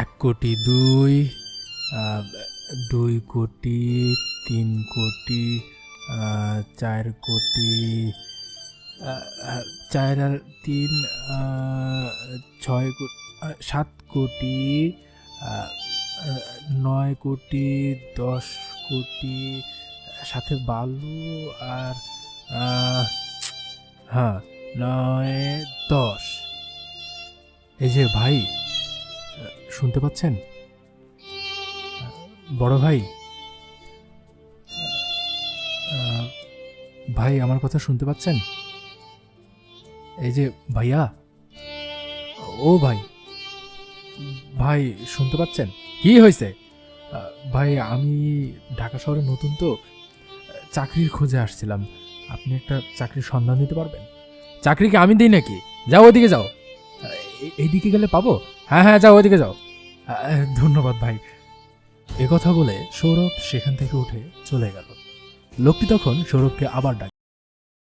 এক কোটি দুই দুই কোটি, তিন কোটি চার কোটি চার আর তিন ছয় কোটি সাত কোটি নয় কোটি, দশ কোটি, সাথে বালু আর হ্যাঁ নয়, দশ। এই যে ভাই শুনতে পাচ্ছেন? বড় ভাই ভাই আমার কথা শুনতে পাচ্ছেন? এই যে ভাইয়া, ও ভাই ভাই শুনতে পাচ্ছেন? কি হয়েছে? ভাই আমি ঢাকা শহরে নতুন তো, চাকরির খোঁজে আসছিলাম। আপনি একটা চাকরির সন্ধান দিতে পারবেন? চাকরি কি আমি দিই নাকি? যাও ওদিকে যাও। এইদিকে গেলে পাবো? হ্যাঁ হ্যাঁ যাও, ওইদিকে যাও। ধন্যবাদ ভাই। কথা বলে সৌরভ সেখান থেকে উঠে চলে গেল। লোকটি তখন সৌরভকে আবার ডাক